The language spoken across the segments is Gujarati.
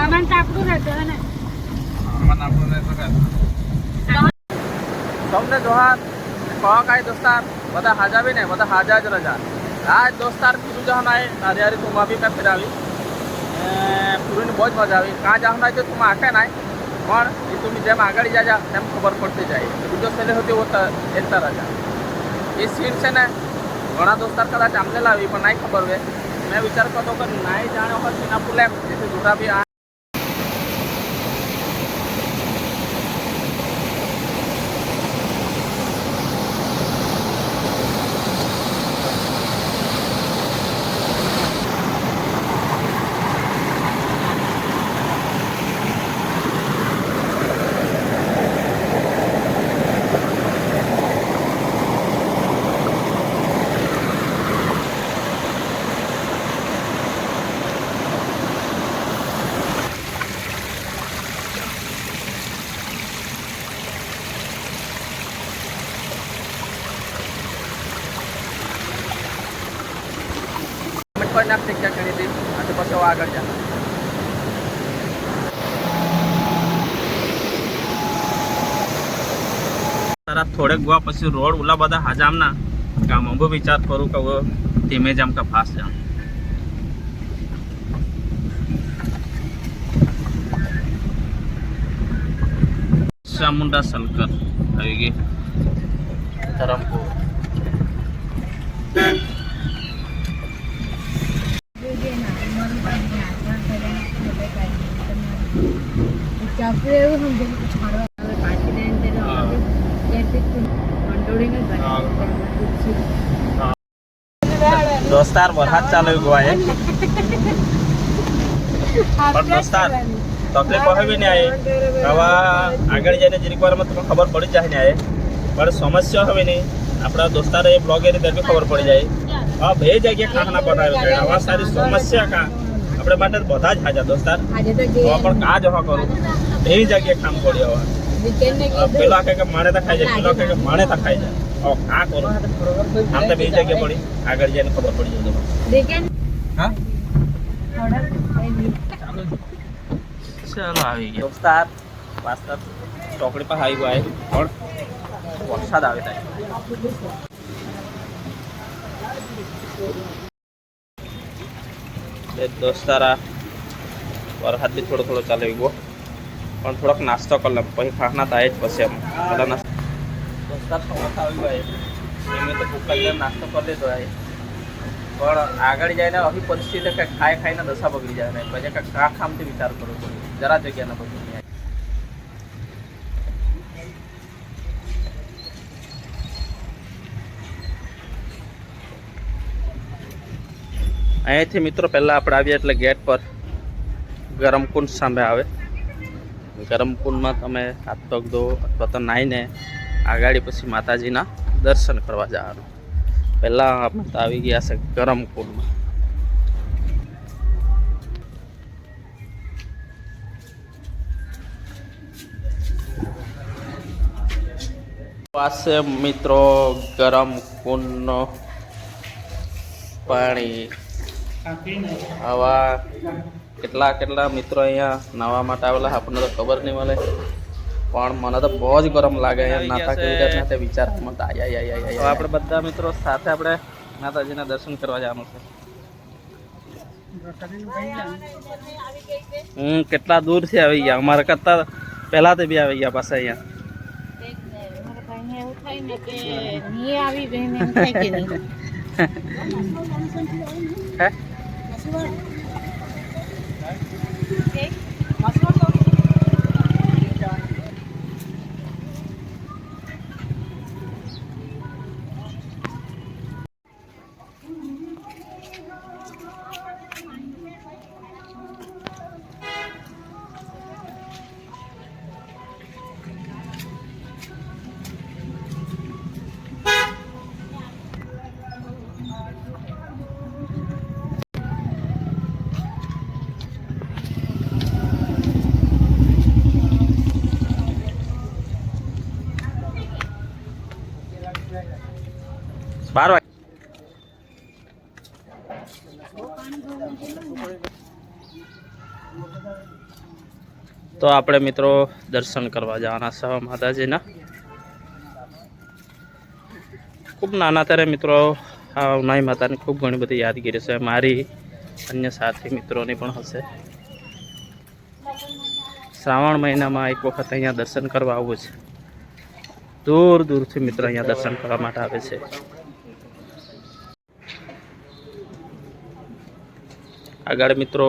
સામાન તો આપણું રહેશે ને? હવામાન આપણું રહેશે. સૌને જોહાર કહો કાંઈ દોસ્તાર, બધા હાજા બી ને, બધા હાજા જ રજા. આ દોસ્તાર પીરું જવાનું હારી તું બી મેં ફેરાવી. ફીરુની બહુ જ મજા આવી. કાં જવાના તો તું આંખે નાય, પણ એ તું જેમ આગળ જાજા, તેમ ખબર પડતી જાય. બીજો સેલે હતી वो એતા રજા. એ સીન છે ને, ઘણા દોસ્તાર કદાચ આમને લાવી, પણ નહીં ખબર હોય. મેં વિચાર કરતો કે નાઈ જાણે વખત સીના પુલે જેથી દૂરા બી કરી નાખશે ક્યાં કરી હતી અને પછી આગળ જા તારા થોડેક ગવા પછી રોડ ઓલા બધા હાજામના ગામમાં બહુ વિચાર કરું કે ધીમે જામ કે ફાસ્ટ જામ ચામુંડા સલકર આવી ગઈ. ધરમપુર એવું સમજે કે છાડવા આવે પાછી દે તેને હા. જ હા. દોસ્તાર વરસાદ ચાલુ ગયો પણ દોસ્તાર તકલીફ હવે ને આવી હવે આગળ જઈને જરીક વારમાં તમને ખબર પડી જાય ને પણ સમસ્યા હવે નહીં. આપણા દોસ્તારે એ બ્લોગ એ રીતે બી ખબર પડી જાય. હા બે જગ્યાએ ખાના બનાવ્યો છે આવા સારી સમસ્યા કા. આપણે માટે બધા જ હાજર દોસ્તાર. તો આપણ પણ કા જવા કરું? બે જગ્યાએ કામ કરી આવા પેલા કે મારે તો ખાઈ જાય પેલો કે મારે તો ખાઈ જાય. કા કરો આમ તો બે જગ્યાએ પડી. આગળ જઈને ખબર પડી જાય હા? ચાલો આવી ગયા. દોસ્તાર પાસ્તા ચોકડી પર આવી ગયો પણ વરસાદ આવે થાય એ દોસ્તારા વરસાદ બી થોડો થોડો ચાલે ગયો પણ થોડોક નાસ્તો કરી લઉં. પછી ખાખના થાય જ પછી એમ. બધા નાસ્તો એમને તો ભૂખ નાસ્તો કરી લીધો હોય પણ આગળ જઈને આવી પરિસ્થિતિ કે ખાઈ ખાઈને દશા બગડી જાય ને. પછી કે કા ખામથી વિચાર કરવો પડે. જરા જગ્યા ના અહીંયાથી મિત્રો, પહેલાં આપણે આવીએ એટલે ગેટ પર. ગરમ કુંડ સામે આવે. ગરમ કુંડમાં તમે હાથ પગ ધો અથવા તો નાહીને આગાડી પછી માતાજીના દર્શન કરવા જવાનું. પહેલાં આપણે તો આવી ગયા છે ગરમ કુંડમાં પાસે મિત્રો, ગરમ કુંડનો પાણી આવા કેટલા કેટલા મિત્રો અહીંયા નાવા માટે આવેલા આપણને તો ખબર નહીં મળે. પણ મને તો બહુ જ ગરમ લાગે અહીંયા નાતા કેવી રીતના તે વિચાર મત તો આયા આયા આયા. આપણે બધા મિત્રો સાથે આપણે માતાજીના દર્શન કરવા જવાનું છે. હમ કેટલા દૂરથી આવી ગયા? અમારા કરતા પહેલા તે બી આવી ગયા પાસે અહીંયા. હે? તો આપણે મિત્રો દર્શન કરવા જવાના છે માતાજીના. ખૂબ નાના ત્યારે મિત્રો આ ઉનાઈ માતાની ખૂબ ઘણી બધી યાદગીરી છે. મારી અન્ય સાથી મિત્રોની પણ હશે. શ્રાવણ મહિનામાં એક વખત અહીંયા દર્શન કરવા આવવું છે. દૂર દૂરથી મિત્રો અહીંયા દર્શન કરવા માટે આવે છે. આગળ મિત્રો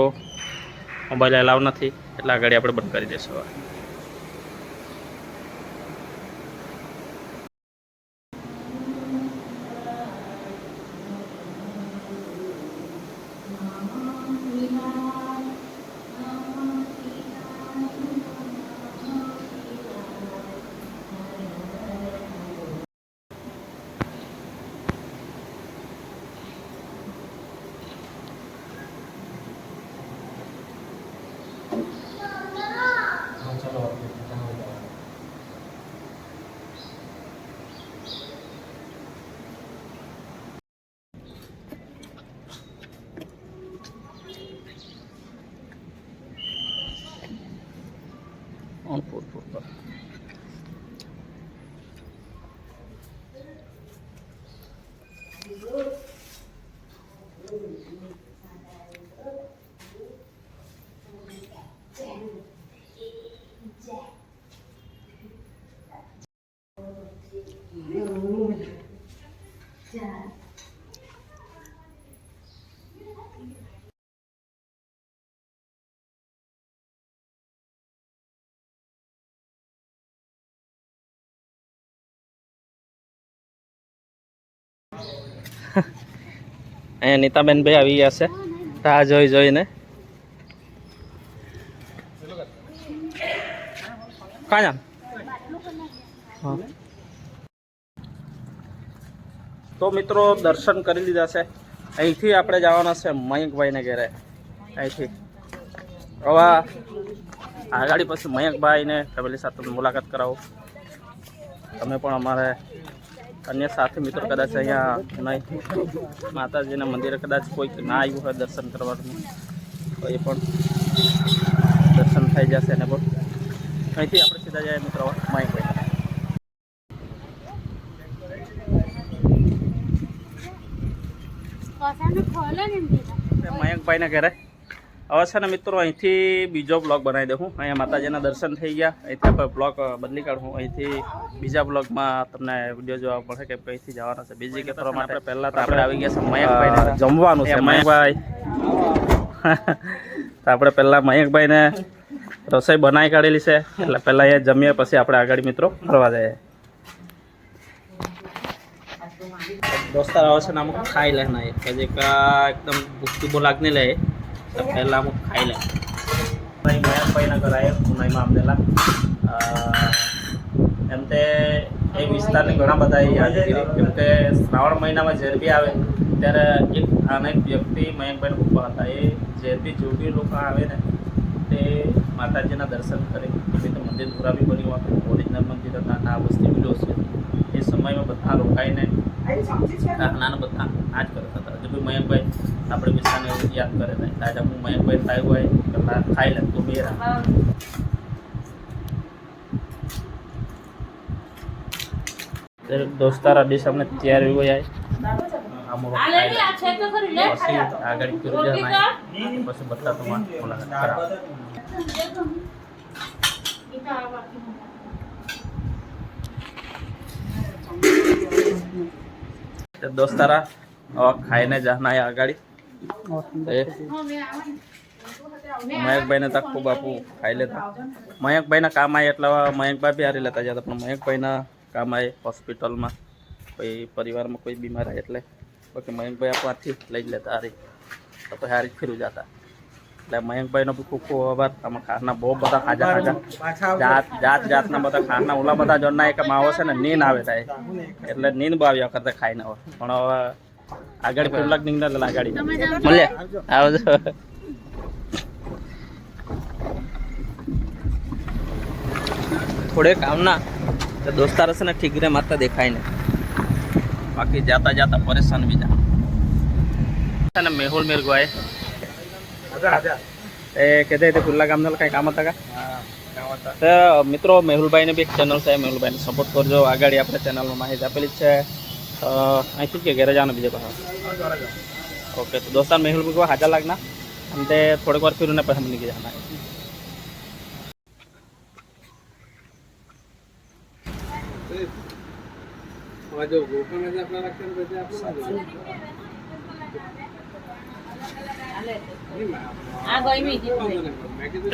મોબાઈલ એલાવ નથી એટલે આગળ આપણે બંધ કરી દઈશું હવે. અહીંયા નીતાબેન ભાઈ આવી ગયા છે રાહ જોઈ જોઈને કાં જામ હા તો મિત્રો દર્શન કરી લીધા છે. અહીંથી આપણે જવાના છે મયંકભાઈને ઘરે. અહીંથી. હવે આગાડી પછી મયંકભાઈને ફેમિલી સાથે મુલાકાત કરાવો. તમે પણ અમારે અન્ય સાથે મિત્રો કદાચ અહીંયા નહીં. માતાજીના મંદિરે કદાચ કોઈક ના આવ્યું હોય દર્શન કરવાનું, તો એ પણ દર્શન થઈ જશે એને પણ અહીંથી આપણે સીધા જઈએ મિત્રો. મયંકભાઈ કસાને ખોલે ને એમ કીધા. મયંકભાઈને ઘરે. હવે છે ને મિત્રો અહીંથી બીજો બ્લોગ બનાવી દઉં અહીંયા માતાજીના દર્શન થઈ ગયા. અહીંથી આપણે બ્લોગ બદલી કાઢું. અહીંથી બીજા બ્લોગમાં તમને વીડિયો જોવા પડશે કે અહીંથી જવાના છે. બીજી કે ફરવા માટે પહેલાં તો આપણે આવી ગયા છે મયંકભાઈ જમવાનું છે મયંકભાઈ. તો આપણે પહેલાં મયંકભાઈને રસોઈ બનાવી કાઢેલી છે. એટલે પહેલાં અહીંયા જમીએ પછી આપણે આગળ મિત્રો ફરવા જઈએ. દોસ્તાર આવે છે ને અમુક ખાઈ લે ના પછી એકદમ ભૂખી લાગને લે પહેલા અમુક ખાઈ લે. ભાઈ મયંકભાઈના ઘર આવ્યા પુનાઈમાં આપેલા એમ તે એ વિસ્તારની ઘણા બધા યાદગીરી કેમ કે શ્રાવણ મહિનામાં જેરબી આવે, ત્યારે એક અનેક વ્યક્તિ, મયંકભાઈના પપ્પા હતા, એ જેરબી જોડી લોકો આવે ને, તે માતાજીના દર્શન કરે. એવી રીતે મંદિર ધોરા બી બન્યું ઓરિજિનલ મંદિર હતા આ વસ્તી વીડિયો છે. એ સમયમાં બધા રોકાઈને નાના બધા આ જ કરતા હતા હજુ બી મયંકભાઈ આપણે વિસ્તારને યાદ કરે નહીં દાદા હું મયંકભાઈ થાય હોય પહેલાં ખાઈ લે તો બે દોસ્તારા ડીશ અમને તૈયાર હોય જાય. પછી આગળ જાય પછી બધા તમારે મુલાકાત કરાવે. દોસ્તારા, હવે ખાઈને જાના આગળ. મયંકભાઈને તક ખૂબ આપું ખાઈ લેતા. મયંકભાઈના કામ આવે એટલે મયંકભાઈ બી હારી લેતા જતા પણ મયંકભાઈના કામ આવે હોસ્પિટલમાં. કોઈ પરિવારમાં કોઈ બીમાર આવે એટલે. બાકી મયંકભાઈ આપણાથી લઈ લેતા હારી. તો પછી હારી ફીરું જતા. એટલે મયંકભાઈનો બી ખૂબ ખૂબ આભાર. આમાં ખાના બહુ બધા ખાજા ખાજા. જાત જાત જાતના બધા ખાના ઓલા બધા જોના એક માવો છે ને નીન આવે થાય. એટલે નીન બહુ વખતે કરતા ખાઈને હોય પણ હવે આગળ કેટલાક નીંદર લાગાડી. તમે? મળે આવજો. થોડે કામના તો દોસ્તાર હશે ને ઠીકરે માતા દેખાય ને. બાકી જાતા જાતા પરેશાન બીજા છે ને મેહુલ મેરગોએ खुला काम ना काम का? तो मित्रों मेहुल भाई ने भी एक चैनल से मेहुल भाई ने सपोर्ट कर आगे अपने चैनल में महित आप गैरेज आना बीजे ओके तो दोस्तान मेहुल भाई को हाजा लगना हम थोड़े बार फिर उन्हें पसंद नहीं जाना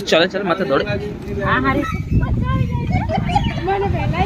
ચાલે ચાલે માથે દોડે. આ હારી. મને પહેલા